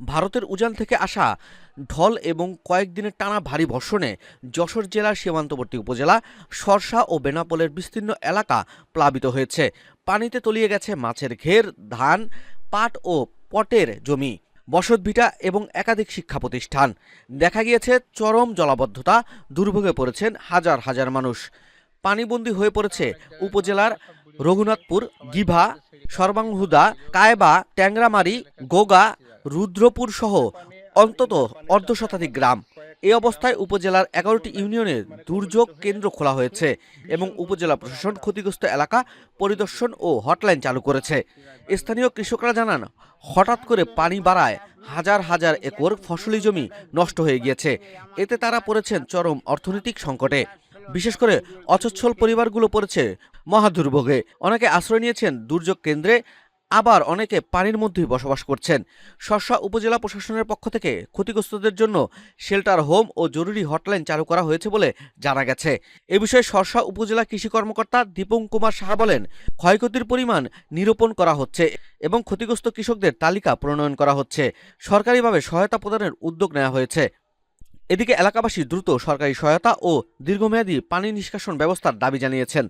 ভারতের উজান থেকে আসা ঢল এবং কয়েকদিনের টানা ভারী বর্ষণে যশোর জেলার সীমান্তবর্তী উপজেলা সরসা ও বেনাপোলের বিস্তীর্ণ এলাকা প্লাবিত হয়েছে। পানিতে তলিয়ে গেছে মাছের ঘের, ধান, পাট ও পটের জমি বসতভিটা এবং একাধিক শিক্ষা প্রতিষ্ঠান। দেখা গিয়েছে চরম জলাবদ্ধতা, দুর্ভোগে পড়েছেন হাজার হাজার মানুষ। পানিবন্দী হয়ে পড়েছে উপজেলার রঘুনাথপুর, গিভা, সর্বাংহুদা, কায়বা, ট্যাংরামারি, গোগা রুদ্রপুর সহ অন্তত অর্ধশতাধিক গ্রাম। এ অবস্থায় উপজেলার এগারোটি ইউনিয়নের দুর্যোগ কেন্দ্র খোলা হয়েছে এবং উপজেলা প্রশাসন ক্ষতিগ্রস্ত এলাকা পরিদর্শন ও হটলাইন চালু করেছে। স্থানীয় কৃষকরা জানান, হঠাৎ করে পানি বাড়ায় হাজার হাজার একর ফসলি জমি নষ্ট হয়ে গিয়েছে। এতে তারা পড়েছেন চরম অর্থনৈতিক সংকটে। বিশেষ করে অচচ্ছল পরিবারগুলো পড়েছে মহাদুর্ভোগে। অনেকে আশ্রয় নিয়েছেন দুর্যোগ কেন্দ্রে আবার অনেকে পানির মধ্যেই বসবাস করছেন। শস্যা উপজেলা প্রশাসনের পক্ষ থেকে ক্ষতিগ্রস্তদের জন্য শেল্টার হোম ও জরুরি হটলাইন চালু করা হয়েছে বলে জানা গেছে। এ বিষয়ে শস্যা উপজেলা কৃষি কর্মকর্তা দীপং কুমার সাহা বলেন, ক্ষয়ক্ষতির পরিমাণ নিরূপণ করা হচ্ছে এবং ক্ষতিগ্রস্ত কৃষকদের তালিকা প্রণয়ন করা হচ্ছে। সরকারিভাবে সহায়তা প্রদানের উদ্যোগ নেওয়া হয়েছে। এদিকে এলাকাবাসী দ্রুত সরকারি সহায়তা ও দীর্ঘমেয়াদী পানি নিষ্কাশন ব্যবস্থার দাবি জানিয়েছেন।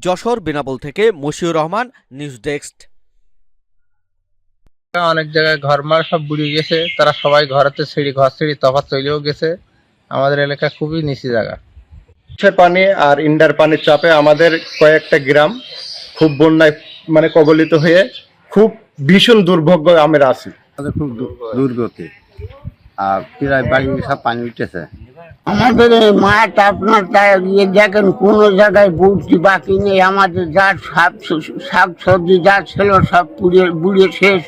যশোর, বেনাপোল থেকে মশিউর রহমান, নিউজ ডেস্ক। অনেক জায়গায় ঘরমার সব বুড়ে গেছে তারা সবাই ঘরেতে ছিঁড়ি ঘর ছিঁড়ি তফাৎ চলেও গেছে। আমাদের এলাকা খুবই নিচু জায়গা। পানি আর ইন্ডার পানির চাপে আমাদের কয়েকটা গ্রাম খুব বন্যায় মানে কবলিত হয়ে খুব ভীষণ দুর্ভোগ্য আমরা আছি। আমাদের খুব দুর্গতি। আর প্রায় বাড়ি সব পানি উঠেছে। আমাদের এই মাঠ আপনার ইয়ে দেখেন কোনো জায়গায় বুঝতে বাকি নেই। আমাদের যা শাক শাক সবজি যা ছিল সব পুড়িয়ে বুড়ে শেষ।